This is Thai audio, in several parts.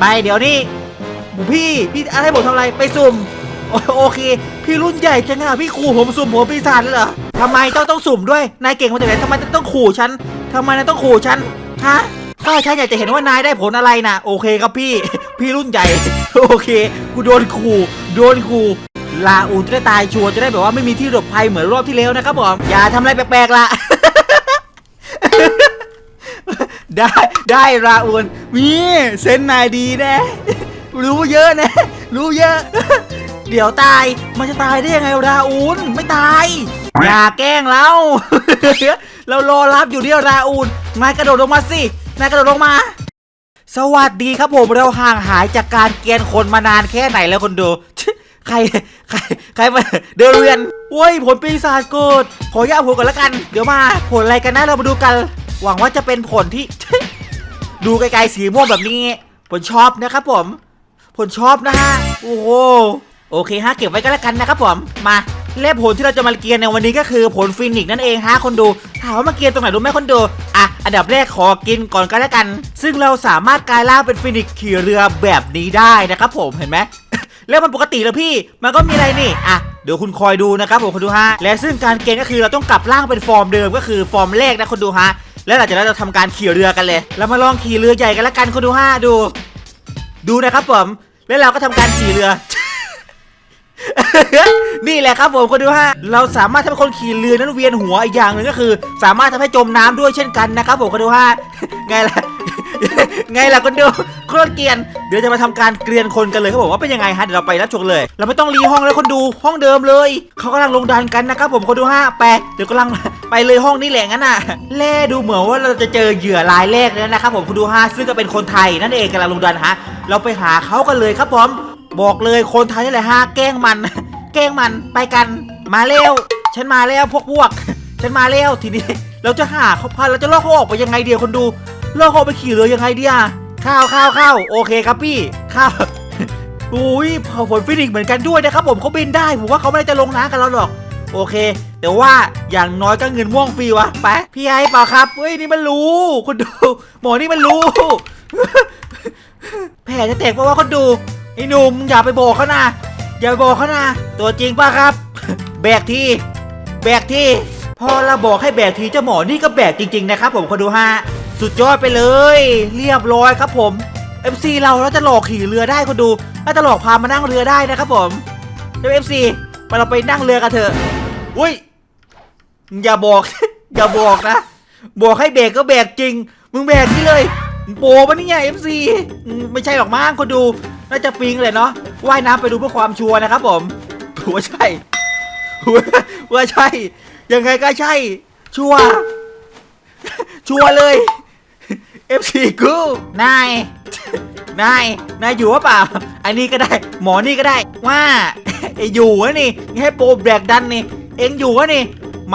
ไปเดี๋ยวนี้พี่พี่อะไรห้ผมทำอะไรไปสุ่มโอโอเค พี่รุ่นใหญ่จังอะพี่ขู่ผมสุ่มหัวปีศาจเลยเหรอทำไมต้องต้องสุ่มด้วยนายเก่งมาจากไหนทำไมต้องขู่ฉันทำไมนายต้องขู่ฉันฮะก็ฉันอยากจะเห็นว่านายได้ผลอะไรนะโอเคครับพี่ พี่รุ่นใหญ่ โอเค กูโดนขู่โดนขู่ลาอูจะได้ตายชัวร์จะได้แบบว่าไม่มีที่หลบภัยเหมือนรอบที่แล้วนะครับผมอย่าทำอะไรแปลกๆล่ะ ได้ได้ราอูนมีเซนนายดีแนะรู้เยอะนะ รู้เยอะ เดี๋ยวตายมันจะตายได้ยังไงราอูนไม่ตาย อย่าแกล้งเราเรารอรับอยู่ที่ราอูนนายกระโดดลงมาสินายกระโดดลงมา สวัสดีครับผมเราห่างหายจากการเกณฑ์คนมานานแค่ไหนแล้วคนดูใครใครใครมาเดินเรียนโว้ยผลปีศาจเกิดขอย่าผลก่อนละกัน เดี๋ยวมาผลอะไรกันนะเรามาดูกัน หวังว่าจะเป็นผลที่ ดูไกลๆสีม่วงแบบนี้ผมชอบนะครับผมผมชอบนะฮะ โอ้โห โอเคฮะ เก็บไว้ก็แล้วกันนะครับผม มาและผลที่เราจะมาเกียนในวันนี้ก็คือผลฟินิกนั่นเองฮะคนดู ถามว่ามาเกียนตรงไหนรู้ไหมคนดู อะ อันดับแรกขอกินก่อนก็แล้วกัน ซึ่งเราสามารถกลายร่างเป็นฟินิกขี่เรือแบบนี้ได้นะครับผม เห็นไหมแล้วมันปกติแล้วพี่ มันก็มีอะไรนี่ อะ เดี๋ยวคุณคอยดูนะครับผมคุณดูฮะ และซึ่งการเกณฑ์ก็คือเราต้องกลับร่างเป็นฟอร์มเดิมก็คือฟอร์มแรกนะคุณดูฮะ แล้วหลังจากนั้นเราทำการขี่เรือกันเลยเรามาลองขี่เรือใหญ่กันละกันคุณดูฮะดู ดูนะครับผม แล้วเราก็ทำการขี่เรือ นี่แหละครับผมคนดูฮะเราสามารถทำให้คนขี่เรือนั้นเวียนหัวอีกอย่างหนึ่งก็คือ สามารถทำให้จมน้ำด้วยเช่นกันนะครับผมคนดูฮะไงล่ะ ไงล่ะคนดูโคตรเกรียน เดี๋ยวจะมาทำการเกรียนคนกันเลยเขาบอกว่าเป็นยังไงฮะเดี๋ยวเราไปรับชมเลย เราไม่ต้องรีห้องแล้วคนดูห้องเดิมเลยเขากำลังลงดันกันนะครับผมคนดูฮะแปลเดี๋ยวกำลังไปเลยห้องนี้แหละงั้นน่ะแล่ดูเหมือนว่าเราจะเจอเหยื่อรายแรกแล้วนะครับผมคนดูฮะซึ่งก็เป็นคนไทยนั่นเองกำลังลงดันฮะเราไปหาเขากันเลยครับผมบอกเลยคนไทยนี่แหละฮะแกล้งมัน แกล้งมันไปกันมาเร็วฉันมาแล้วพวกพวกฉันมาแล้วทีนี้เราจะหาเขาพันเราจะล่อเขาออกไปยังไงเดียวคนดู ล่อเขาไปขี่เรือยังไงเดียข้าวข้าวข้าวโอเคครับพี่ข้าวอุ้ยผฝนฟินิกเหมือนกันด้วยนะครับผมเขาบินได้ผมว่าเขาไม่ได้จะลงน้ำกันแล้วหรอก โอเค แต่ว่าอย่างน้อยก็เงินม่วงฟรีวะไปพี่ไอ้เปล่าครับเฮ้ยนี่มันรู้คุณดู หมอนี่มันรู้แผลจะแตกเพราะว่าคนดูไอ้หนุ่มอย่าไปบอกเขานะอย่าไปบอกเขานะตัวจริงป่ะครับ แบกทีแบกทีพอเราบอกให้แบกทีเจ้าหมอนี่ก็แบกจริง ๆ นะครับผมคนดูฮะ สุดยอดไปเลย เรียบร้อยครับผม FC เราเราจะหลอกขี่เรือได้คนดูเราจะหลอกพามานั่งเรือได้นะครับผมเดี๋ยว FC ไปเราไปนั่งเรือกันเถอะอุ้ยอย่าบอก อย่าบอกนะ บอกให้แบกก็แบกจริง มึงแบกนี่เลยโปปะเนี่ย FC อืมไม่ใช่หรอกมั้งคนดูน่าจะปิงเลยเนาะว่ายน้ำไปดูเพื่อความชัวร์นะครับผมว่าใช่ว่าใช่ยังไงก็ใช่ ชัวชัวเลย FC กู นาย นาย นายอยู่วะเปล่า อันนี้ก็ได้ หมอนี่ก็ได้ ว่า ไออยู่วะนี่ ให้โปรแบกดันนี่ เอ็งอยู่วะนี่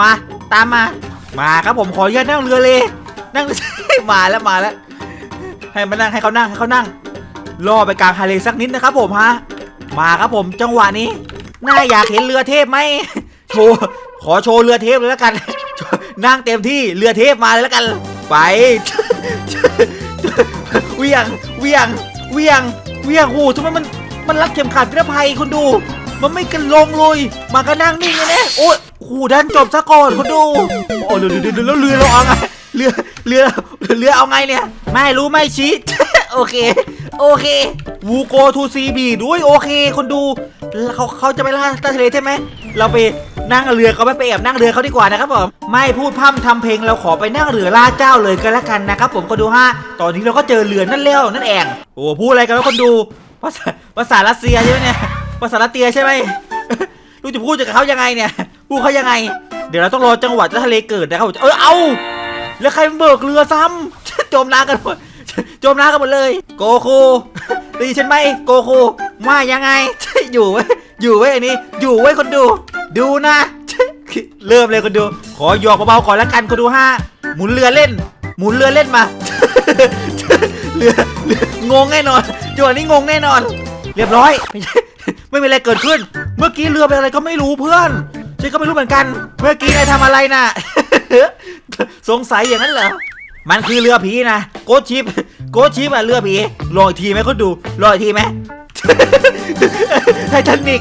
มา ตามมา มาครับผมขออนุญาตนั่งเรือเลย นั่ง มาแล้วมาแล้ว ให้มานั่งให้เขานั่งให้เขานั่ง ล่อไปกลางทะเลสักนิดนะครับผมฮะ มาครับผมจังหวะนี้ น่าอยากเห็นเรือเทพไหม โชว์ ขอโชว์เรือเทพเลยแล้วกัน นั่งเต็มที่ เรือเทพมาเลยแล้วกัน ไป เวียงเวียงเวียงเวียงโหทำไมมันมันรักเข็มขัดนิรภัยคุณดู มันไม่กันลงเลยมาก็นั่งนิ่งเลยนะโอ้ยขู่ดันจบซะก่อนคุณดูโอ้เรือเรือเรือแล้วเรือเราเอาไงเรือเรือเรือเอาไงเนี่ย ไม่รู้ไม่ชี้ โอเค โอเควูโกทูซีบีด้วยโอเค คนดูเขาเขาจะไปล่าใต้ทะเลใช่ไหมเราไปนั่งเรือเขาไม่ไปแอบนั่งเรือเขาดีกว่านะครับผมไม่พูดพร่ำทำเพลงเราขอไปนั่งเรือล่าเจ้าเลยก็แล้วกันนะครับผมคนดูฮะตอนนี้เราก็เจอเรือนั่นแล้วนั่นเองโอ้พูดอะไรกันวคนดูภาษาภาษารัสเซียใช่ไหมเนี่ยภาษารัสเซียใช่ไหมรู้จะพูดกับเขายังไงเนี่ยพูดเขายังไง เดี๋ยวเราต้องรอจังหวะทะเลเกิดนะครับผมเออเอาแล้วใครเบิกเรือซ้ำจมน้ำกันหมด จมน้ำกันหมดเลย โกคูตีฉันไหมโกคูว่ายังไง อยู่ไว้อยู่ไว้อันนี้ อยู่ไว้คนดู ดูนะ เริ่มเลยคนดู ขอหยอกเบาๆก่อนแล้วกันคนดูฮะหมุนเรือเล่น หมุนเรือเล่นมาเรืองงแน่นอนจังหวะนี้งงแน่นอน เรียบร้อยไม่ใช่ไม่มีอะไรเกิดขึ้น เมื่อกี้เรือเป็นอะไรก็ไม่รู้เพื่อนฉันก็ไม่รู้เหมือนกัน เมื่อกี้นายทำอะไรน่ะ สงสัยอย่างนั้นเหรอ มันคือเรือผีนะโกชิปโกชิปอะเรือผีลองอีกทีไหมคนดูลองอีกทีไหมไททานิก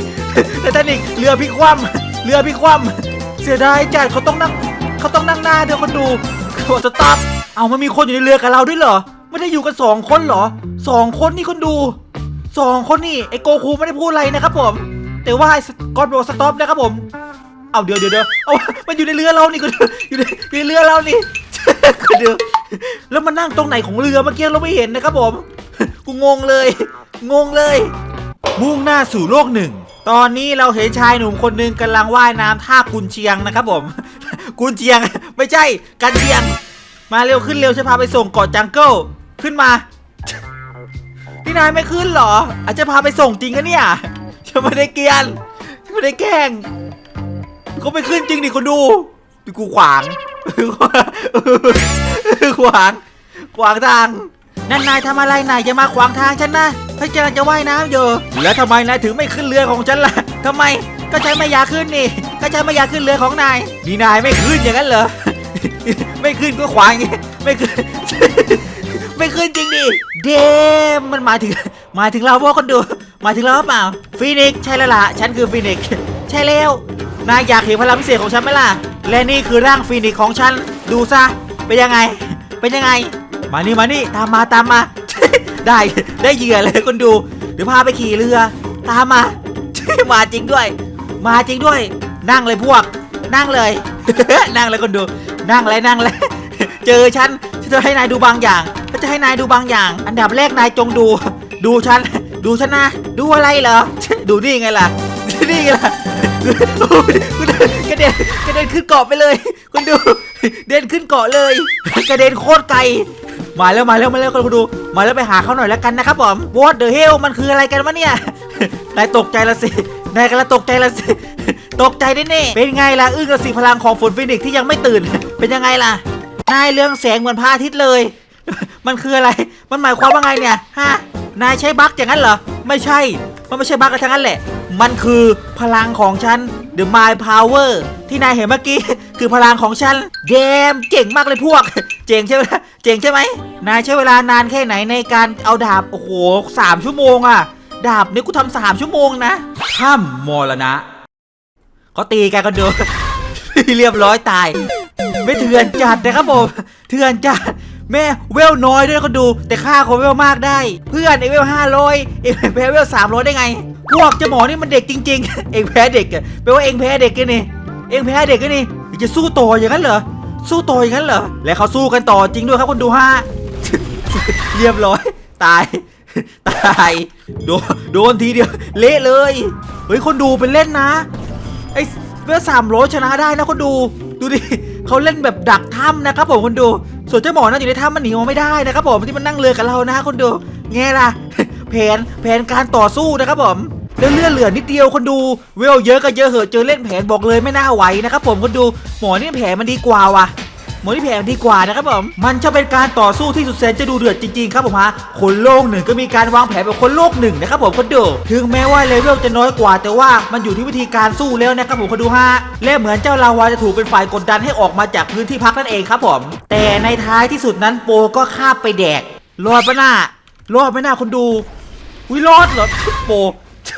ไททานิกเรือพิคว่ำเรือพิคว่ำเสียดายจัดเขาต้องนั่งเขาต้องนั่งหน้าเดี๋ยวคนดูเขาบอกสต็อปเอามันมีคนอยู่ในเรือกับเราด้วยเหรอไม่ได้อยู่กันสองคนเหรอสองคนนี่คนดูสองคนนี่ไอโกคูไม่ได้พูดอะไรนะครับผม แต่ว่าไอ้สกอตบอกสต็อปนะครับผมเอาเดี๋ยวเดี๋ยวเดี๋ยวเอามันอยู่ในเรือเรานี่คุณอยู่ในอยู่ในเรือเรานี่คุณดู แล้วมันนั่งตรงไหนของเรือเมื่อกี้เราไม่เห็นนะครับผม กูงงเลย งงเลย มุ่งหน้าสู่โลกหนึ่ง ตอนนี้เราเห็นชายหนุ่มคนหนึ่งกำลังว่ายน้ำท่ากุนเชียงนะครับผม กุนเชียง ไม่ใช่กันเชียง มาเร็วขึ้นเร็วฉันพาไปส่งเกาะจังเกิลขึ้นมาพี่นายไม่ขึ้นหรอ อาจจะพาไปส่งจริงกันเนี่ยฉันไม่ได้เกียนฉันไม่ได้แกล้งเขาไปขึ้นจริงดิคนดูดูกูขวาง ขวาง ขวางทาง นั่นนายทำอะไรนายอย่ามาขวางทางฉันนะถ้าจะจะว่ายน้ำอยู่ แล้วทำไมนายถึงไม่ขึ้นเรือของฉันล่ะทำไม ก็ฉันไม่อยากขึ้นนี่ ก็ฉันไม่อยากขึ้นเรือของนาย นี่นายไม่ขึ้นอย่างนั้นเหรอ ไม่ขึ้นก็ขวางอย่างงี้ไม่ขึ้น ไม่ขึ้นจริงดิ เดมมันหมายถึงหมายถึงเราพวกคนดูหมายถึงเราเปล่าฟีนิกใช่แล้วล่ะ ฉันคือฟีนิก ใช่แล้ว นายอยากเห็นพลังพิเศษของฉันไหมล่ะ และนี่คือร่างฟีนิกซ์ของฉัน ดูซะ เป็นยังไง เป็นยังไง มานี่มานี่ ตามมาตามมา ได้ ได้เหยื่อเลยคนดู เดี๋ยวพาไปขี่เรือ ตามมา มาจริงด้วย มาจริงด้วย นั่งเลยพวก นั่งเลย นั่งเลยคนดู นั่งเลยนั่งเลย เจอฉันฉันจะให้นายดูบางอย่างฉันจะให้นายดูบางอย่าง อันดับแรกนายจงดู ดูฉัน ดูฉันนะ ดูอะไรเหรอ ดูนี่ไงล่ะ นี่ไงล่ะ กระเด็นกระเด็นขึ้นเกาะไปเลย คุณดู เดินขึ้นเกาะเลย กระเด็นโคตรไกล มาแล้วมาแล้วมาแล้วคุณดู มาแล้วไปหาเขาหน่อยแล้วกันนะครับผม What the hell มันคืออะไรกันวะเนี่ย นายตกใจละสิ นายกำลังตกใจละสิ ตกใจแน่ๆเป็นไงล่ะอึ้งกับสีพลังของฝนฟินิกซ์ที่ยังไม่ตื่น เป็นยังไงล่ะ นายเรืองแสงเหมือนพระอาทิตย์เลย มันคืออะไร มันหมายความว่าไงเนี่ย ฮะ นายใช้บั๊กอย่างนั้นเหรอ ไม่ใช่ มันไม่ใช่บั๊กอะไรทั้งนั้นแหละ มันคือพลังของฉัน The My Power ที่นายเห็นเมื่อกี้ คือพลังของฉันเดมเจ๋งมากเลยพวก เจ๋งใช่ไหมเจ๋งใช่ไหมนายใช้เวลานานแค่ไหนในการเอาดาบ โอ้โหสามชั่วโมงอะดาบนี่กูทำสามชั่วโมงนะถ้ำมรณะเขาตีกันกันดูเรียบร้อยตาย ไม่เถื่อนจัดนะครับผม เถื่อนจัด แม่เวลน้อยด้วยก็ดู แต่ค่าขอเวลมากได้ เพื่อนเอเวลห้าร้อยเองแพ้เวลสามร้อยได้ไง พวกจะหมอนี่มันเด็กจริง ๆ เองแพ้เด็กอะแปลว่าเองแพ้เด็กกันนี่เองแพ้เด็กกันนี่จะสู้ต่ออย่างนั้นเหรอสู้ต่ออย่างนั้นเหรอและเขาสู้กันต่อจริงด้วยครับคนดูฮะเรียบร้อย ตาย ตายโดนโดนทีเดียว เละเลยเฮ้ยคนดูเป็นเล่นนะไอ้เวลสามร้อยชนะได้นะคนดู ดูดิเขาเล่นแบบดักถ้ำนะครับผมคนดู ส่วนเจ้าหมอนั่นอยู่ในถ้ำมันหนีออกไม่ได้นะครับผมที่มันนั่งเรือกับเรานะคนดูแง่ล่ะแผนแผนการต่อสู้นะครับผมแล้วเลือดเหลือนิดเดียวคนดูเวลเยอะก็เยอะเหอะเจอเล่นแผนบอกเลยไม่น่าไหวนะครับผมคนดูหมอนี่แผนมันดีกว่าว่ะ หมอที่แผนดีกว่านะครับผมมันจะเป็นการต่อสู้ที่สุดแสนจะดูเดือดจริงๆครับผมฮะคนโลกหนึ่งก็มีการวางแผนแบบคนโลกหนึ่งนะครับผมคนดูถึงแม้ว่าเลเวลจะน้อยกว่า แต่ว่ามันอยู่ที่วิธีการสู้แล้วนะครับผมคนดูฮะและเหมือนเจ้าลาวาจะถูกเป็นฝ่ายกดดันให้ออกมาจากพื้นที่พักนั่นเองครับผม แต่ในท้ายที่สุดนั้นโปก็คาบไปแดกรอดปะหน้ารอดไหมหน้าคนดูวิรอดเหรอโป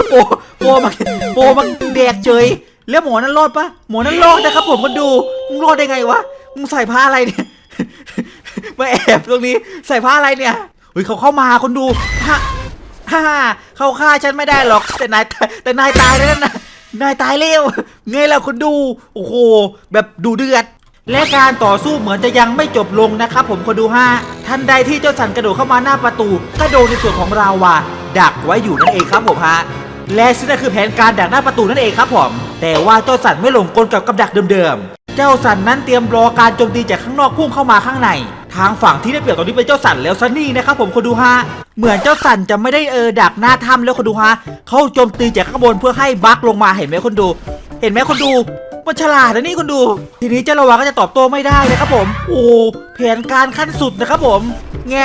โปโปมาโปมาแดกเฉยแล้วหมอนั้นรอดปะหมอนั้นรอดนะครับผมคนดูรอดได้ไงวะ มึงใส่ผ้าอะไรเนี่ยมาแอบตรงนี้ใส่ผ้าอะไรเนี่ยเฮ้ยเขาเข้ามาคนดูฮะฮ่าเขาฆ่าฉันไม่ได้หรอกแต่นายแต่นายตายแล้วนะนายตายเร็วไงล่ะคนดูโอ้โหแบบดูเดือด และการต่อสู้เหมือนจะยังไม่จบลงนะครับผมคนดูห้าทันใดที่เจ้าสันกระโดดเข้ามาหน้าประตูก็โดนในส่วนของเราว่ะดักไว้อยู่นั่นเองครับผมฮะและซึ่งนั่นคือแผนการดักหน้าประตูนั่นเองครับผมแต่ว่าเจ้าสันไม่หลงกลกับกับดักเดิม เจ้าสันนั้นเตรียมรอการโจมตีจากข้างนอกพุ่งเข้ามาข้างใน ทางฝั่งที่ได้เปรียบตอนนี้เป็นเจ้าสันแล้วซันนี่นะครับผมคนดูฮะเหมือนเจ้าสันจะไม่ได้เออดักหน้าถ้ำแล้วคนดูฮะเขาโจมตีจากข้างบนเพื่อให้บัคลงมาเห็นไหมคนดู เห็นไหมคนดูมันฉลาดนะนี่คุณดู ทีนี้เจ้าละวาก็จะตอบโต้ไม่ได้นะครับผม โอ้แผนการขั้นสุดนะครับผม แง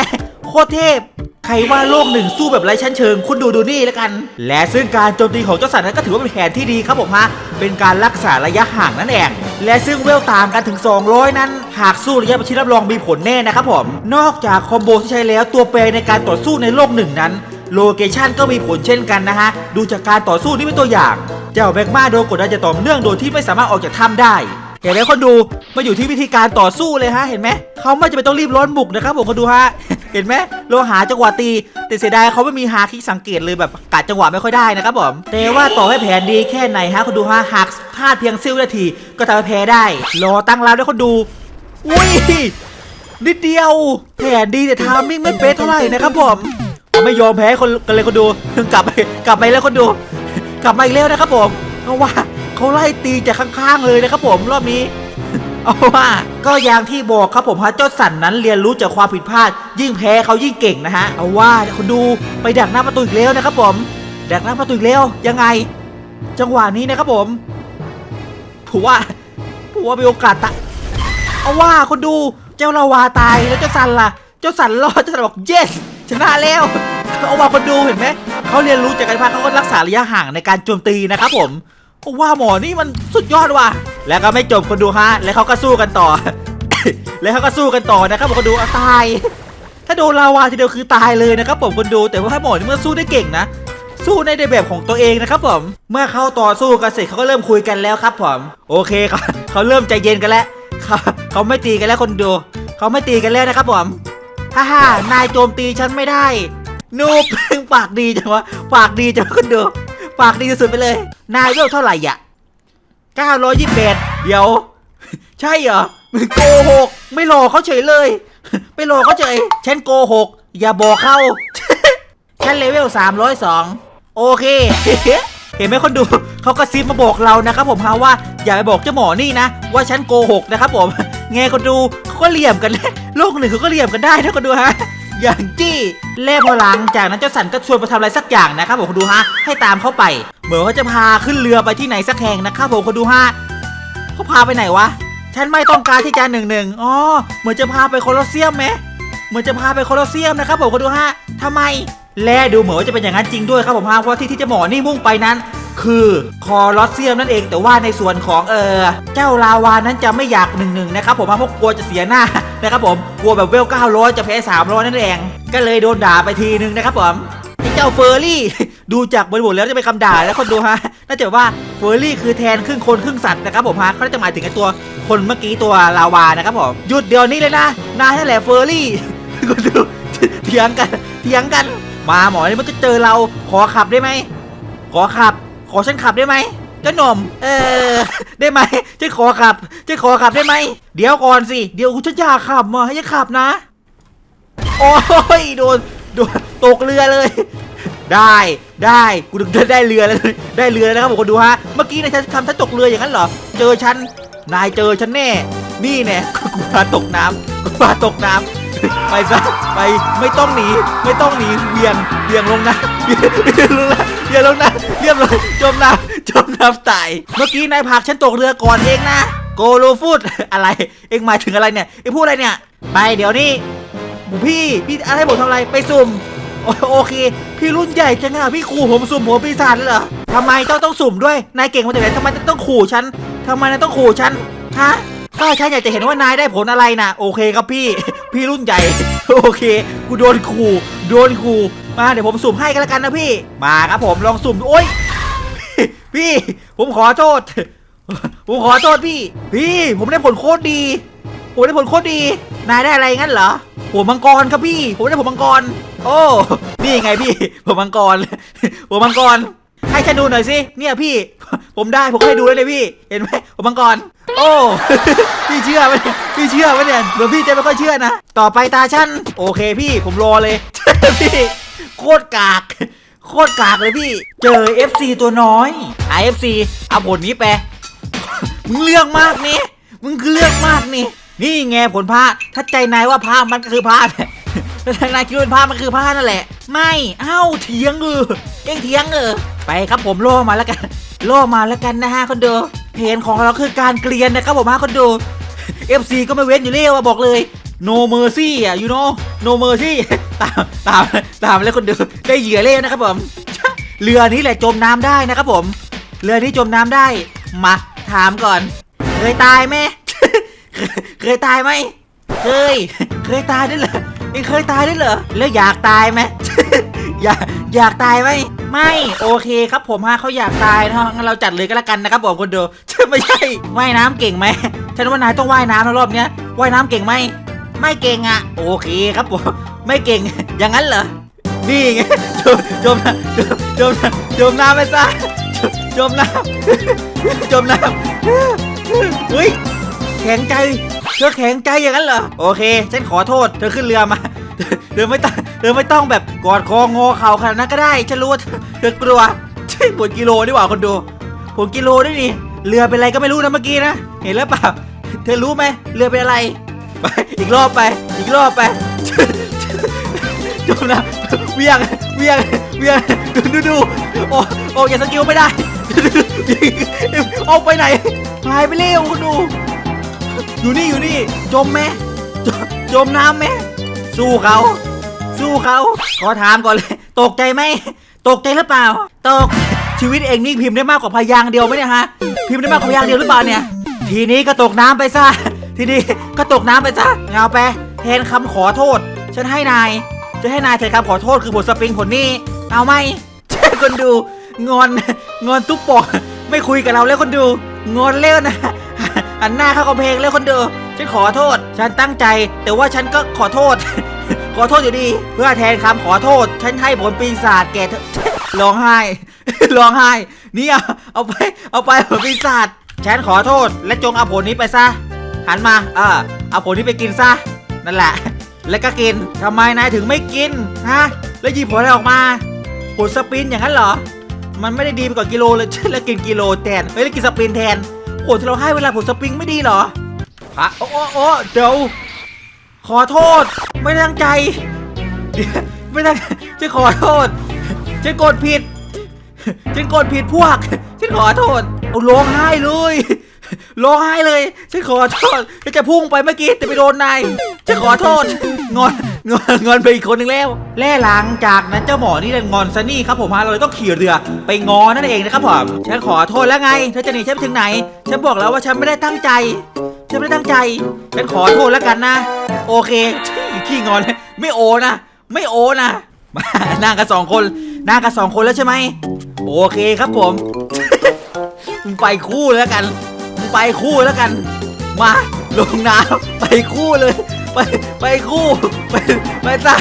โคตรเทพ ใครว่าโลกหนึ่งสู้แบบไร้ชั้นเชิง คุณดูดูนี่แล้วกัน และซึ่งการโจมตีของเจ้าสัตว์นั้นก็ถือว่าเป็นแผนที่ดีครับผมฮะ เป็นการรักษาระยะห่างนั่นเอง และซึ่งเวลต่างกันถึง 200 นั้น หากสู้ระยะประชิดรับรองมีผลแน่นะครับผม นอกจากคอมโบที่ใช้แล้วตัวแปรในการต่อสู้ในโลกหนึ่งนั้นโลเคชันก็มีผลเช่นกันนะฮะ ดูจากการต่อสู้นี่เป็นตัวอย่าง เจ้าแบกมาโดนกดดันจะต่อเนื่องโดยที่ไม่สามารถออกจากถ้ำได้เห็นไหมคนดูมาอยู่ที่วิธีการต่อสู้เลยฮะ เห็นไหมเขาไม่จะเป็นต้องรีบร้อนบุกนะครับผมคนดูฮะ เห็นไหมเราหาจังหวะตี แต่เสียดายเขาไม่มีฮาคิกสังเกตเลยแบบกัดจังหวะไม่ค่อยได้นะครับผมแต่ว่าต่อให้แผนดีแค่ไหนฮะคนดูฮะหากพลาดเพียงเสี้ยวนาที ก็ทำให้แพ้ได้ รอตั้งรับด้วยคนดูอุ้ยนิดเดียว แผนดีแต่ทามิ่งไม่เป๊ะเท่าไหร่นะครับผมผมไม่ยอมแพ้คนกันเลยคนดูกลับไปกลับไปแล้วคนดู กลับมาอีกแล้วนะครับผมเพราะว่าเขาไล่ตีจากข้างๆเลยนะครับผมรอบนี้ เอาว่าก็อย่างที่บอกครับผมฮะเจ้าสันนั้นเรียนรู้จากความผิดพลาด ยิ่งแพ้เขายิ่งเก่งนะฮะเอาว่าคุณดูไปดักหน้าประตูอีกแล้วนะครับผมดักหน้าประตูอีกแล้วยังไง จังหวะนี้นะครับผมผมว่าผมว่ามีโอกาสตะเอาว่าคุณดูเจ้าลาวาตายแล้วเจ้าสันล่ะ เจ้าสันรอดเจ้าสันบอก yes ชนะแล้วเอาว่าคนดูเห็นไหมเขาเรียนรู้จากการพลาดเขาก็รักษาระยะห่างในการโจมตีนะครับผม เพราะว่าหมอนี่มันสุดยอดว่ะ แล้วก็ไม่จบคนดูฮะ แล้วเขาก็สู้กันต่อ แล้วเขาก็สู้กันต่อนะครับผมคนดูตาย ถ้าโดนลาวาทีเดียวคือตายเลยนะครับผมคนดู แต่ว่าหมอนี่มันสู้ได้เก่งนะ สู้ในในแบบของตัวเองนะครับผม เมื่อเขาต่อสู้กันเสร็จเขาก็เริ่มคุยกันแล้วครับผม โอเคเขาเขาเริ่มใจเย็นกันแล้วเขาเขาไม่ตีกันแล้วคนดู เขาไม่ตีกันแล้วนะครับผม ฮ่าฮ่านายโจมตีฉันไม่ได้นูบปากดีจังวะ ปากดีจังคนดู ปากดีสุดไปเลย นายเวลเท่าไหร่อะ928 เดี๋ยว ใช่เหรอมึงโกหก ไม่หลอกเขาเฉยเลยไม่หลอกเขาเฉย ฉันโกหก อย่าบอกเขาฉันเลเวล 302 โอเค เห็นไหมคนดูเขาก็ซิบมาบอกเรานะครับผมฮะว่าอย่าไปบอกเจ้าหมอนี่นะ ว่าฉันโกหกนะครับผมไงคนดูเขาก็เหลี่ยมกันโลกหนึ่งเขาก็เหลี่ยมกันได้นะคนดูฮะ อย่างจี้เล่พอหลังจากนั้นเจ้าสันก็ชวนไปทำอะไรสักอย่างนะครับผมคนดูฮะให้ตามเขาไป เหมือนเขาจะพาขึ้นเรือไปที่ไหนสักแห่งนะครับผมคนดูฮะเขาพาไปไหนวะฉันไม่ต้องการที่จะหนึ่งหนึ่งอ๋อเหมือนจะพาไปโคลอสเซียมไหมเหมือนจะพาไปโคลอสเซียมนะครับผมคนดูฮะทำไม และดูเหมือนว่าจะเป็นอย่างนั้นจริงด้วยครับผมฮะเพราะที่ที่จะหมอนี่มุ่งไปนั้น คือคอลอสเซียมนั่นเองแต่ว่าในส่วนของเออเจ้าลาวานั้นจะไม่อยากหนึ่งหนึ่งนะครับผมเพราะกลัวจะเสียหน้านะครับผมกลัวแบบเวล900จะแพ้300นั่นเอง ก็เลยโดนด่าไปทีนึงนะครับผมเจ้าเฟอร์รี่ ดูจากบริบทแล้วจะเป็นคำด่าแล้วคนดูฮะน่าจะว่าเฟอร์รี่คือแทนครึ่งคนครึ่งสัตว์นะครับผมฮะเขาจะหมายถึงไอตัวคนเมื่อกี้ตัวลาวานะครับผมหยุดเดี๋ยวนี้เลยนะนายนั่นแหละเฟอร์รี่ก็ดูเถียงกันเถียงกัน มาหมอนี่มันจะเจอเรา ขอขับได้ไหม ขอขับ ขอฉันขับได้ไหมเจ้าหนุ่มเออ ได้ไหมฉันขอขับฉันขอขับได้ไหม เดี๋ยวก่อนสิ เดี๋ยวฉันอยากขับมาให้ฉันขับนะ โอ้ยโดน โดนตกเรือเลย ได้ได้กูถึงได้เรือแล้วได้เรือแล้วครับผมคนดูฮะ เมื่อกี้นายฉันทำฉันตกเรืออย่างนั้นเหรอ เจอฉัน นายเจอฉันแน่ นี่แน่กูพาตกน้ำกูพาตกน้ำ ไปซะไปไม่ต้องหนีไม่ต้องหนีเบี่ยงเบี่ยงลงน้ำเบี่ยงลงน้ำเบี่ยงลงน้ำเรียบร้อยจมน้ำจมน้ำตายเมื่อกี้นายผักฉันตกเรือก่อนเองนะโกโลฟูดอะไร เอ็งหมายถึงอะไรเนี่ยเอ็งพูดอะไรเนี่ย ไปเดี๋ยวนี้พี่พี่อะไรให้ผมทำอะไรไปสุ่มโอโอเค พี่รุ่นใหญ่จังอะพี่ขู่ผมสุ่มหัวปีศาจเลยเหรอทำไมต้องต้องสุ่มด้วยนายเก่งมาจากไหนทำไมต้องขู่ฉันทำไมนายต้องขู่ฉันฮะ ก็ฉันอยากจะเห็นว่านายได้ผลอะไรนะโอเคครับพี่ พี่รุ่นใหญ่ โอเค กูโดนขู่โดนขู่มาเดี๋ยวผมสุ่มให้กันแล้วกันนะพี่ มาครับผมลองสุ่มโอ๊ยพี่ ผมขอโทษ ผมขอโทษพี่ พี่ ผมได้ผลโคตรดี ผมได้ผลโคตรดี นายได้อะไรงั้นเหรอหัวมังกรครับพี่ ผมได้หัวมังกร โอ้ นี่ไงพี่หัวมังกรหัวมังกร ให้ฉันดูหน่อยสิ เนี่ยพี่ ผมได้ ผมให้ดูได้เลยพี่ เห็นไหมหัวมังกร โอ้ พี่เชื่อไหมเนี่ยพี่เชื่อไหมเนี่ยเหมือพี่จะไม่ค่อยเชื่อนะ ต่อไปตาฉัน โอเคพี่ ผมรอเลย พี่ โคตรกาก โคตรกากเลยพี่ เจอ FC ตัวน้อย IFC เอาผลนี้ไป มึงเรื่องมากนี่ มึงคือเรื่องมากนี่ นี่ไงผลพระถ้าใจนายว่าพระมันก็คือพระแหละถ้านายคิดว่าพระมันคือพระนั่นแหละ ไม่ เอ้าเถียงเออเอ็งเถียงเออ ไปครับผมล่อมาแล้วกันล่อมาแล้วกันนะฮะคนดูเพนของเราคือการเกลียนนะครับผมฮะคนดู FC ก็ไม่เว้นอยู่เรียว่าบอกเลย no mercy อะ you know no mercy ตามตามตามแล้วคนดูได้เหยื่อเล่นะครับผม เรือนี้แหละจมน้ำได้นะครับผม เรือนี้จมน้ำได้ มาถามก่อน เคยตายไหมเคยตายไหมเคย เคยตายได้เหรอเองเคยตายได้เหรอแล้วอยากตายไหม อยากอยากตายไหมไม่โอเคครับผมฮะเขาอยากตายนะฮะงั้นเราจัดเลยก็แล้วกันนะครับผมคนเดียวไม่ใช่ว่ายน้ำเก่งไหมฉันว่านายต้องว่ายน้ำนะรอบเนี้ยว่ายน้ำเก่งไหมไม่เก่งอะ โอเคครับผมไม่เก่งอย่างนั้นเหรอนี่ไงจมจมจมจมน้ำจมน้ำไปซะจมจมน้ำจมน้ำเฮ้ยแข็งใจเธอแข็งใจอย่างนั้นเหรอโอเคฉันขอโทษ เธอขึ้นเรือมาเธอไม่ต้อง เธอไม่ต้องแบบกอดคองอเข่าขนาดนั้นก็ได้ฉันรู้ว่าเธอกลัวใช่ผลกิโลดีกว่าคนดูผลกิโลด้วยนี่เรือเป็นอะไรก็ไม่รู้นะเมื่อกี้นะเห็นแล้วเปล่าเธอรู้ไหมเรือเป็นอะไรไปอีกรอบไป อีกรอบไปจมนะเวียงเวียงเวียงดูดูโอ้โอ้อย่าสกิลไม่ได้ออกไปไหนหายไปเร็วคุณดูอยู่นี่อยู่นี่จมไหมจมจมน้ำไหมสู้เขา สู้เขาขอถามก่อนเลย ตกใจไหม ตกใจหรือเปล่า ตก ชีวิตเองนี่พิมพ์ได้มากกว่าพยางเดียวไหมเนี่ยฮะ พิมพ์ได้มากกว่าพยางเดียวหรือเปล่าเนี่ย ทีนี้ก็ตกน้ำไปซะ ทีนี้ก็ตกน้ำไปซะเอาไปแทนคำขอโทษ ฉันให้นาย จะให้นายแทนคำขอโทษคือผลสปริงผลนี้เอาไหมใช่คนดู งอน งอนตุ๊บปอกไม่คุยกับเราแล้วคนดู งอนเร็วนะหันหน้าเข้ากำแพงแล้วคนดู ฉันขอโทษ ฉันตั้งใจ แต่ว่าฉันก็ขอโทษ ขอโทษอยู่ดี เพื่อแทนคำขอโทษ ฉันให้ผลปีศาจแกเธอร้องไห้ ร้องไห้ นี่เอาเอาไปเอาไปผลปีศาจฉันขอโทษ และจงเอาผลนี้ไปซะหันมาเออเอาผลนี้ไปกินซะนั่นแหละ แล้วก็กินทำไมนายถึงไม่กินฮะแล้วหยิบผลอะไรออกมาผลสปินอย่างนั้นเหรอ มันไม่ได้ดีไปกว่ากิโลเลยแล้วกินกิโลแทนเฮ้ยแล้วกินสปินแทนผลที่เราให้เวลาผลสปริงไม่ดีเหรอฮะโอ้โอ้โอ้เดี๋ยว ขอโทษ ไม่ตั้งใจ ไม่ตั้งฉันขอโทษ ฉันกดผิด ฉันกดผิดพวก ฉันขอโทษเอาร้องไห้เลยร้องไห้เลย ฉันขอโทษฉันจะพุ่งไปเมื่อกี้แต่ไปโดนนายฉันขอโทษ งอน งอนงอนไปอีกคนหนึ่งแล้ว แล่หลังจากนั้นเจ้าหมอนี่เลยงอนซะนี่ครับผมฮะเราเลยต้องขี่เรือไปงอนั่นเองนะครับผมฉันขอโทษแล้วไงเธอจะหนีฉันไปถึงไหนฉันบอกแล้วว่าฉันไม่ได้ตั้งใจฉันไม่ได้ตั้งใจฉันขอโทษแล้วกันนะ โอเคขี้งอนไม่โอนะไม่โอนะมานั่งกันสองคนนั่งกันสองคนแล้วใช่ไหมโอเคครับผมมึงไปคู่แล้วกันมึงไปคู่แล้วกัน มาลงน้ำไปคู่เลย ไปไปคู่ไปไปซะ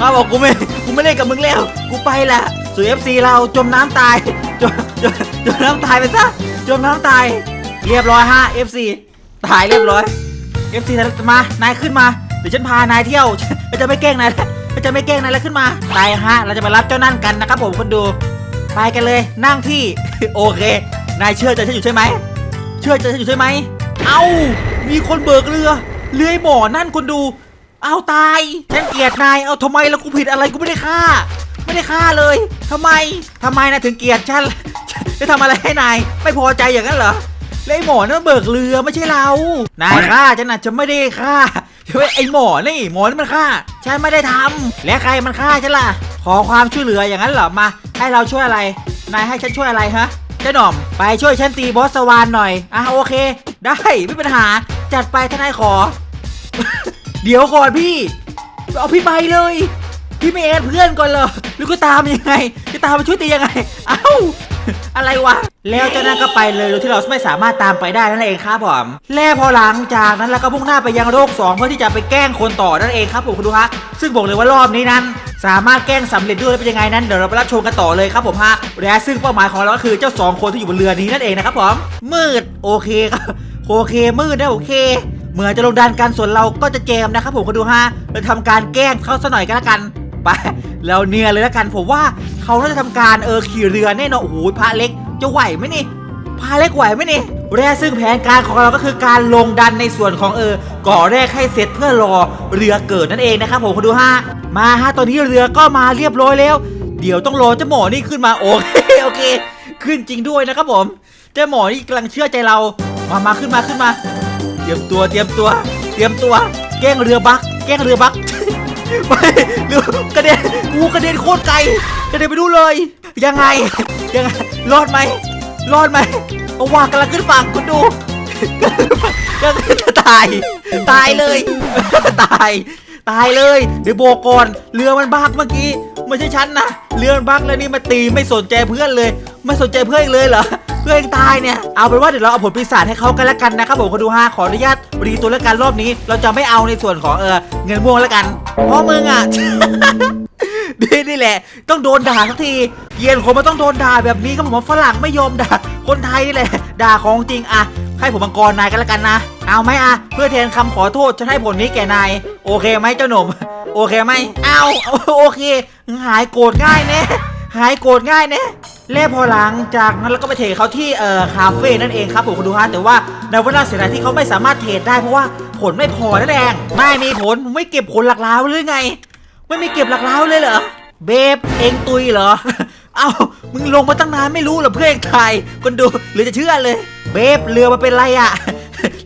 มาบอกกูไม่กูไม่เล่นกับมึงแล้ว กูไปละส่เอฟซีเราจมน้ำตายจมจมจมน้ำตายไปซะจมน้ำตาย เรียบร้อยฮะ FC ตายเรียบร้อย FC มานายขึ้นมาเดี๋ยวฉันพานายเที่ยวฉันจะไม่แกล้งนายแล้วฉันจะไม่แกล้งนายแล้วขึ้นมาไปฮะ เราจะไปรับเจ้านั่นกันนะครับผมคนดูไปกันเลยนั่งที่โอเค นายเชื่อใจฉันอยู่ใช่ไหมเชื่อใจฉันอยู่ใช่ไหมเอ้ามีคนเบิกเรือ เรือไอ้หมอนั่นคนดู เอาตายฉันเกลียดนาย เอาทำไมแล้วกูผิดอะไรกูไม่ได้ฆ่า ไม่ได้ฆ่าเลยทำไมทำไมนายถึงเกลียดฉันจะทำอะไรให้นาย ไม่พอใจอย่างนั้นเหรอแล้วไอ้หมอนั่นเบิกเรือไม่ใช่เรา นายฆ่าฉันนะฉันไม่ได้ฆ่าไหมไอหมอนี่หมอนี่มันฆ่า ฉันไม่ได้ทำและใครมันฆ่าฉันล่ะ ขอความช่วยเหลืออย่างนั้นเหรอมา ให้เราช่วยอะไร นายให้ฉันช่วยอะไรฮะเจ้าหน่อมไปช่วยฉันตีบอสสวานหน่อยอะโอเค ได้ไม่เป็นปัญหา จัดไปทนายขอ เดี๋ยวก่อนพี่ เอาพี่ไปเลย พี่ไม่แอดเพื่อนก่อนเหรอหรือก็ตามยังไง จะตามมาช่วยตียังไง เอ้า อะไรวะ แล้วเจ้านั่นก็ไปเลยโดยที่เราไม่สามารถตามไปได้นั่นเองครับผมแล้วพอหลังจากนั้นเราก็พุ่งหน้าไปยังโลก2เพื่อที่จะไปแกล้งคนต่อนั่นเองครับผมคุณดูฮะซึ่งบอกเลยว่ารอบนี้นั้นสามารถแกล้งสำเร็จด้วยแล้วเป็นยังไงนั้นเดี๋ยวเราไปรับชมกันต่อเลยครับผมฮะและซึ่งเป้าหมายของเราก็คือเจ้าสองคนที่อยู่บนเรือนี้นั่นเองนะครับผมมืดโอเคครับ โอเคมืดนะโอเค เหมือนจะลงดันกันส่วนเราก็จะเจมนะครับผมคุณดูฮะเราทำการแกล้งเขาซะหน่อยก็แล้วกันไปเราเนียเลยแล้วกันผมว่าเขาน่าจะทำการเออขี่เรือแน่นอนโอ้โหพระเล็กจะไหวไหมนี่พระเล็กไหวไหมนี่แรกซึ่งแผนการของเราก็คือการลงดันในส่วนของเออก่อแรกให้เสร็จเพื่อรอเรือเกิดนั่นเองนะครับผมคุณดูฮะมาฮะตอนนี้เรือก็มาเรียบร้อยแล้ว เดี๋ยวต้องรอเจ้าหมอนี่ขึ้นมาโอเคโอเค ขึ้นจริงด้วยนะครับผม เจ้าหมอนี่กำลังเชื่อใจเรา มามาขึ้นมาขึ้นมา เตรียมตัวเตรียมตัว เตรียมตัว แกล้งเรือบัก แกล้งเรือบักไปเรือกระเด็นกูกระเด็นโคตรไกลกระเด็นไปดูเลย ยังไงยังไงรอดไหมรอดไหมเอาว่ากำลังขึ้นฝั่งคุณดูก็จะตาย ตายเลย ตาย ตายเลย เดี๋ยวโบกก่อน เรือมันบักเมื่อกี้ ไม่ใช่ฉันนะ เรือมันบักแล้วนี่มาตีไม่สนใจเพื่อนเลย ไม่สนใจเพื่อนอีกเลยเหรอ เพื่อนยังตายเนี่ย เอาเป็นว่าเดี๋ยวเราเอาผลปีศาจให้เขากันล้วกันนะครับผมคนดูฮาขออนุญาตรีตัวล้วกันรอบนี้ เราจะไม่เอาในส่วนของเออเงินม่วงล้วกัน เพราะมึงอะ นี่นี่แหละ ต้องโดนด่าสักทีเกลียนคนมันต้องโดนด่าแบบนี้ก็ผมว่าฝรั่งไม่ยอมด่าคนไทยนี่แหละ ด่าของจริงอะให้ผมมังกรนายกันล้วกันนะ เอาไหมอะ เพื่อแทนคำขอโทษฉันให้ผลนี้แก่นาย โอเคไหมเจ้าหนุ่ม โอเคไหมเอาโอเค หายโกรธง่ายแน่หายโกรธง่ายแน่ เล่พอหลังจากนั้นเราก็ไปเทรดเขาที่เอ่อคาเฟ่นั่นเองครับผมคุณดูฮะแต่ว่าในวันน่าเสียดายที่เขาไม่สามารถเทรดได้เพราะว่าผลไม่พอนั่นเองไม่มีผลไม่เก็บผลหลักล้าวหรือไง ไม่มีเก็บหลักล้าวเลยเหรอเบฟเองตุยเหรอเอ้ามึงลงมาตั้งนานไม่รู้เหรอเพื่อนไทยคนดูหรือจะเชื่อเลย เบฟเรือมาเป็นไรอะ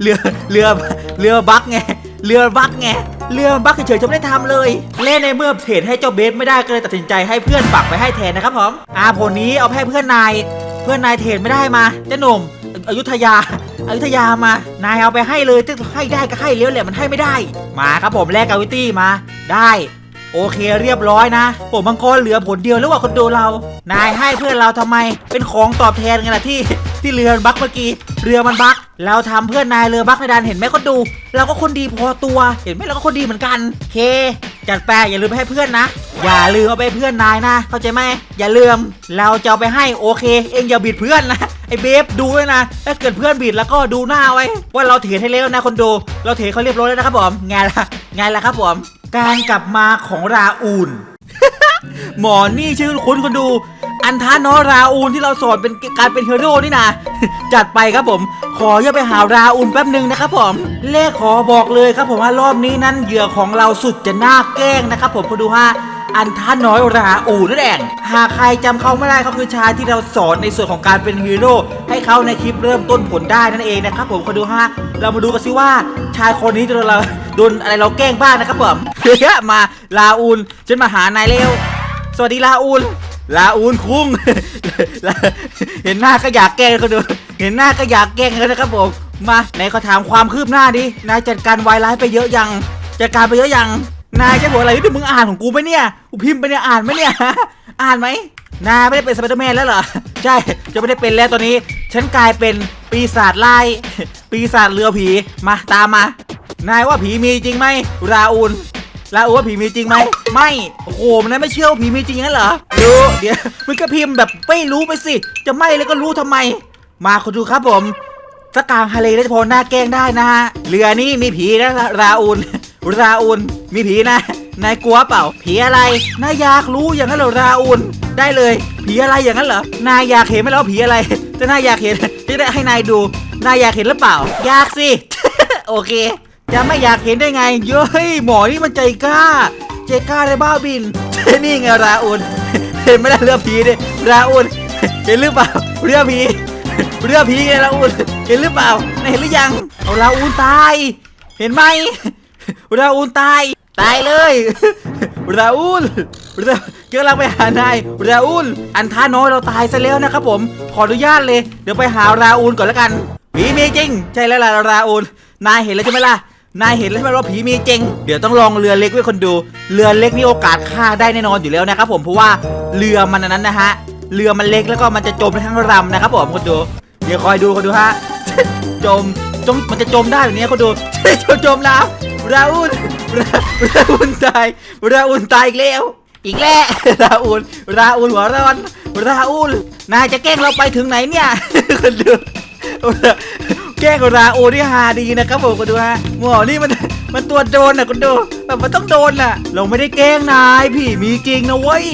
เรือเรือเรือบักไงเรือบักไง เรื่อบักเฉยๆจะไม่ได้ทำเลยเล่นในเมื่อเทรดให้เจ้าเบสไม่ได้ก็เลยตัดสินใจให้เพื่อนปักไปให้แทนนะครับผมอาผลนี้เอาไปให้เพื่อนนาย เพื่อนนายเทรดไม่ได้มาเจ้าหนุ่มอยุธยาอยุธยามานายเอาไปให้เลยจะให้ได้ก็ให้เลี้ยวแหละมันให้ไม่ได้ มาครับผมแลกกาวิตี้มาได้ โอเคเรียบร้อยนะผมมังกรเหลือผลเดียวแล้วว่าคนดูเรา นายให้เพื่อนเราทำไม เป็นของตอบแทนไงล่ะที่ที่เรือบักเมื่อกี้ เรือมันบัก เราทำเพื่อนนายเรือบักในดันเห็นไหมคนดู เราก็คนดีพอตัว เห็นไหมเราก็คนดีเหมือนกันเค จัดแปลอย่าลืมไปให้เพื่อนนะ อย่าลืมเอาไปเพื่อนนายนะ เข้าใจไหมอย่าลืม เราจะเอาไปให้โอเค เองอย่าบิดเพื่อนนะไอ้เบฟดูด้วยนะ ถ้าเกิดเพื่อนบิดแล้วก็ดูหน้าไว้ ว่าเราเทรดให้แล้วนะคนดู เราเทรดเขาเรียบร้อยแล้วนะครับผมไงล่ะไงล่ะครับผม การกลับมาของราอูนหมอนี่ชื่อคุ้นคนดู อันทาน้อราอูนที่เราสอนเป็นการเป็นฮีโร่นี่นะ จัดไปครับผม ขออย่าไปหาราอูนแป๊บหนึ่งนะครับผม เลขขอบอกเลยครับผมว่ารอบนี้นั้นเหยื่อของเราสุดจะน่าแกล้งนะครับผมคนดูฮะ อันท่าน้อยราอูนั่นเองหากใครจำเขาไม่ได้เขาคือชายที่เราสอนในส่วนของการเป็นฮีโร่ให้เขาในคลิปเริ่มต้นผลได้นั่นเองนะครับผมคนดูฮะเรามาดูกันสิว่าชายคนนี้จะโดนเราโดนอะไรเราแกล้งบ้างนะครับผมเฮ้ยมาลาอูนฉันมาหานายเร็ว สวัสดีลาอูนลาอูนคุ้ง เห็นหน้าก็อยากแกล้งเขาดู เห็นหน้าก็อยากแกล้งเขานะครับผม มาไหนเขาถามความคืบหน้าดิ นายจัดการวายร้ายไปเยอะยัง จัดการไปเยอะยัง นายใช่หัวอะไรที่มึงอ่านของกูไหมเนี่ยกูพิมพ์ไปเนี่ยอ่านไหมเนี่ยอ่านไหมนายไม่ได้เป็นสไปเดอร์แมนแล้วเหรอ ใช่จะไม่ได้เป็นแล้วตอนนี้ ฉันกลายเป็นปีศาจลายปีศาจเรือผีมาตามมา นายว่าผีมีจริงไหมราอูนแล้วว่าผีมีจริงไหมไม่โอ้โหมันนั้นไม่เชื่อว่าผีมีจริงงั้นเหรอดูเดี๋ยวมันก็พิมพ์แบบไม่รู้ไปสิ จะไม่เลยก็รู้ทำไม มาคุณดูครับผมสกางทะเลได้พอหน้าแกล้งได้นะฮะเรือนี่มีผีนะราอูน ราอูนมีผีนะ นายกลัวเปล่า ผีอะไร นายอยากรู้อย่างนั้นเหรอราอูนได้เลย ผีอะไรอย่างนั้นเหรอ นายอยากเห็นไหมแล้วผีอะไร จะนายอยากเห็นจะได้ให้นายดู นายอยากเห็นหรือเปล่า อยากสิ โอเค จะไม่อยากเห็นได้ไง เย้ยหมอนี่มันใจกล้า ใจกล้าเลยบ้าบิน นี่ไงราอุนเห็นไหมล่ะเรือผีเนี่ยราอุนเห็นหรือเปล่า เรือผีเรือผีไงราอุนเห็นหรือเปล่า เห็นหรือยัง เอาราอุนตาย เห็นไหม ราอุนตาย ตายเลย ราอุนเรากำลังไปหานายราอุนอันท้าน้อยเราตายซะแล้วนะครับผม ขออนุญาตเลย เดี๋ยวไปหาราอุนก่อนแล้วกันผีมีจริง ใช่แล้วล่ะราอุนนายเห็นแล้วใช่ไหมล่ะ นายเห็นแล้วใช่ไหมว่าผีมีจริง เดี๋ยวต้องลองเรือเล็กไว้คนดู เรือเล็กนี่โอกาสฆ่าได้แน่นอนอยู่แล้วนะครับผม เพราะว่าเรือมันอันนั้นนะฮะ เรือมันเล็กแล้วก็มันจะจมไปทั้งลำนะครับผมคนดู เดี๋ยวคอยดูคนดูฮะ จม จม มันจะจมได้แบบนี้คนดู จมจมน้ำ ราอุนราอุนตายราอุนตายอีกแล้ว อีกแล้วราอุนราอุนหัวร้อนราอุนนายจะแกล้งเราไปถึงไหนเนี่ยคนดูแกล้งราโอนี่ฮาดีนะครับผมคนดูฮะหมอนี่มันมันตัวโดนนะคนดูแบบมันต้องโดนน่ะ เราไม่ได้แกล้งนายผีมีจริงนะเว้ย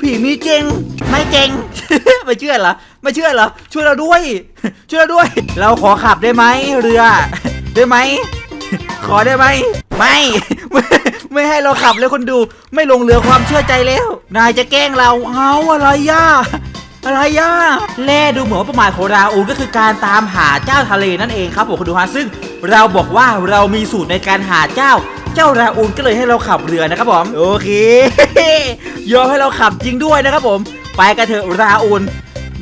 ผีมีจริงไม่จริงไม่เชื่อเหรอไม่เชื่อเหรอช่วยเราด้วย ช่วยเราด้วย เราขอขับได้ไหมเรือได้ไหม ขอได้ไหมไม่ไม่ ไม่ให้เราขับเลยคนดู ไม่ลงเรือความเชื่อใจแล้ว นายจะแกล้งเราเอาอะไรย่าอะไรย่าแล่ดูเหมือนว่าเป้าหมายของราอูนก็คือการตามหาเจ้าทะเลนั่นเองครับผมคุณดูฮะซึ่ง เราบอกว่าเรามีสูตรในการหาเจ้า เจ้าราอูนก็เลยให้เราขับเรือนะครับผมโอเคยอมให้เราขับจริงด้วยนะครับผม ไปกันเถอะราอูน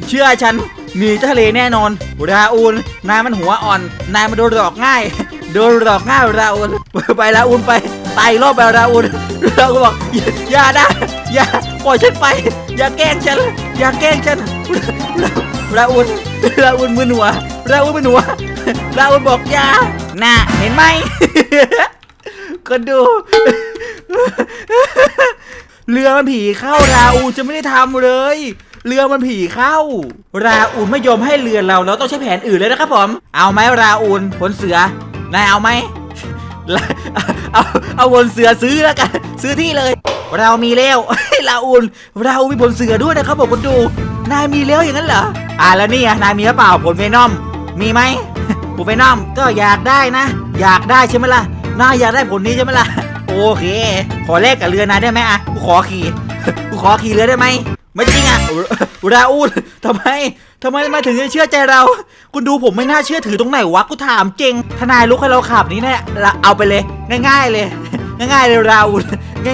เชื่อฉันหนีทะเลแน่นอน ราอูนนายมันหัวอ่อน นายมันโดนหลอกง่าย โดนหลอกง่ายราอูนไปราอูนไปตายรอบไปราอูนราอูนบอกอย่าอย่านะอย่าปล่อยฉันไป อย่าแกล้งฉัน อย่าแกล้งฉันราอูนราอูนมือหนัวราอูนมือหนัวราอูนบอกอย่าน่ะเห็นไหมก็ดูเรือมันผีเข้าราอูจะไม่ได้ทำเลย เรือมันผีเข้า ราอูไม่ยอมให้เรือเราเราต้องใช้แผนอื่นเลยนะครับผม เอาไหมราอูผลเสือ นายเอาไหมเอาเอาผลเสือซื้อแล้วกันซื้อที่เลย เรามีแล้วราอูนเรามีผลเสือด้วยนะครับผมคนดู นายมีแล้วอย่างนั้นเหรออ่าแล้วนี่อะนายมีหรือเปล่าผลเวนอมมีไหมผลเวนอมก็อยากได้นะ อยากได้ใช่ไหมล่ะนายอยากได้ผลนี้ใช่ไหมล่ะโอเค ขอแลกกับเรือนายได้ไหมอะกูขอขี่กูขอขี่เรือได้ไหมไม่จริงอะราอูลทำไม ทำไมมาถึงจะเชื่อใจเรา คุณดูผมไม่น่าเชื่อถือตรงไหนวะกูถามจริงทนายลุกให้เราขับนี้เนี่ยละเอาไปเลย ง่าย ๆ เลย ง่าย ๆ เลยราอูล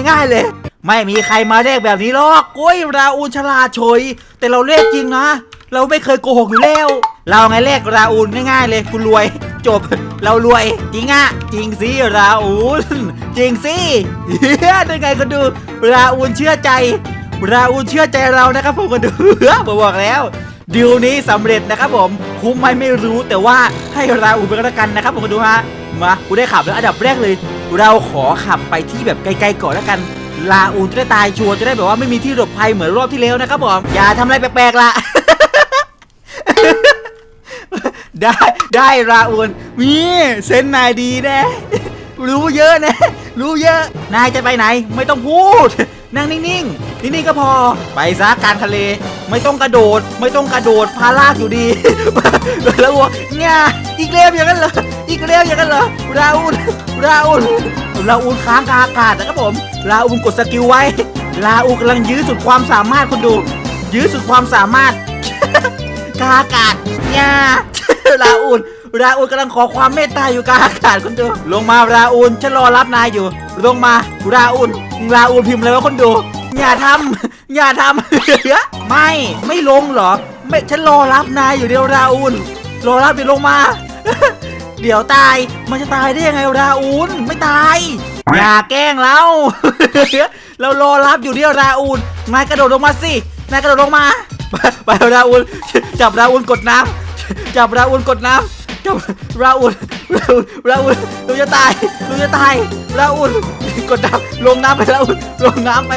ง่าย ๆ เลย ไม่มีใครมาเลขแบบนี้หรอกโอ้ยราอูลฉลาดเฉยแต่เราเลขจริงนะ เราไม่เคยโกหกอยู่แล้ว เราไงเลขราอูลง่าย ๆ เลยคุณรวย จบ เรารวยจริงอะจริงสิราอูลจริงสิเฮ้ยได้ไงก็ดู ราอูลเชื่อใจ ราอูลเชื่อใจเรานะครับผมก็ดูผมบอกแล้ว ดีลนี้สำเร็จนะครับผมคุ้มไหมไม่รู้แต่ว่าให้ราอูไปก็แล้วกันนะครับผมก็ดูฮะมากูได้ขับแล้วอันดับแรกเลย เราขอขับไปที่แบบไกลๆก่อนแล้วกันลาอูจะได้ตายชัวร์จะได้แบบว่าไม่มีที่หลบภัยเหมือนรอบที่แล้วนะครับผมอย่าทำอะไรแปลกๆล่ะได้ได้ราอูนมีเซนนายดีแนะรู้เยอะนะ รู้เยอะ นายจะไปไหน ไม่ต้องพูด นั่งนิ่งๆนิ่งๆก็พอ ไปซะกลารทะเล ไม่ต้องกระโดด ไม่ต้องกระโดดพาลากอยู่ดี แล้ววัวเนี่ยอีกเร็วอย่างนั้นเหรอ อีกเร็วอย่างนั้นเหรอ ราอูนราอูนราอูนค้างกาอากาศนะครับผม ราอูนกดสกิลไว้ ราอูนกำลังยื้อสุดความสามารถคุณดู ยื้อสุดความสามารถกาอากาศเนี่ยราอูนราอูนกำลังขอความเมตตาอยู่กลางอากาศคนดู ลงมาราอูนฉันรอรับนายอยู่ ลงมาราอูนราอูนพิมพ์เลยวะคนดู อย่าทำอย่าทำ ไม่ไม่ลงเหรอ ไม่ฉันรอรับนายอยู่เดียวราอูนรอรับเดี๋ยวลงมา เดี๋ยวตายมันจะตายได้ยังไงราอูนไม่ตาย อย่าแกล้งเราเรารอรับอยู่เดียวราอูนนายกระโดดลงมาสินายกระโดดลงมาไปไปราอูนจับราอูนกดน้ำจับราอูนกดน้ำ จับราอูนราอูนราอูนเราจะตายเราจะตายราอูนกดน้ำลงน้ำไปราอูนลงน้ำไป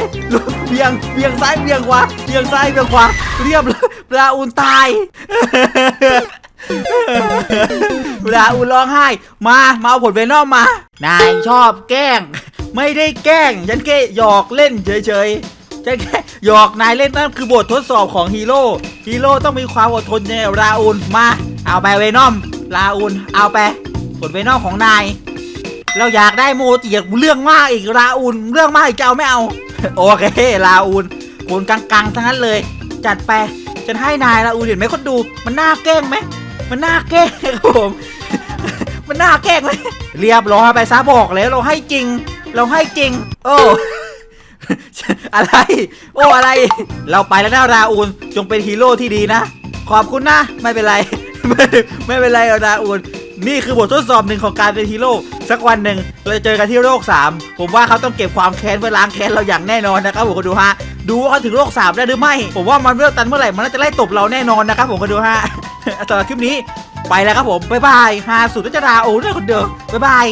เบี่ยงเบี่ยงซ้ายเบี่ยงขวาเบี่ยงซ้ายเบี่ยงขวาเรียบราอูนตายราอูนร้องไห้ มามาเอาผลเวนอมมา นายชอบแกล้ง ไม่ได้แกล้งฉันแค่หยอกเล่นเฉยๆฉันแค่หยอกนายเล่นนั่นคือบททดสอบของฮีโร่ฮีโร่ต้องมีความอดทนในราอูนมาเอาไปเวนอม ราอูนเอาไปผลเวนอมของนาย เราอยากได้โมจิอยากเรื่องมากอีกราอูนเรื่องมากอีกจะเอาไม่เอา โอเคราอูนผลกลางๆทั้งนั้นเลย จัดไปฉันให้นายราอูนเห็นไหมคนดู มันน่าแกล้งไหมมันน่าแกล้งครับผมมันน่าแกล้งไหมเรียบร้อยไปซะบอกแล้วเราให้จริง เราให้จริง โอ้อะไร โอ้อะไร เราไปแล้วนะราอูนจงเป็นฮีโร่ที่ดีนะ ขอบคุณนะ ไม่เป็นไร ไม่ไม่เป็นไรราอูนนี่คือบททดสอบหนึ่งของการเป็นฮีโร่สักวันหนึ่งเราจะเจอกันที่โลก 3 ผมว่าเขาต้องเก็บความแค้นไว้ล้างแค้นเราอย่างแน่นอนนะครับผมก็ดูฮะดูว่าเขาถึงโลก 3 ได้หรือไม่ ผมว่ามันเริ่มตันเมื่อไหร่มันน่าจะไล่ตบเราแน่นอนนะครับผมก็ดูฮะสำหรับคลิปนี้ไปแล้วครับผมบ๊ายบายฮาสุดแล้วจะราโอ้ด้วยคนเดิมบ๊ายบาย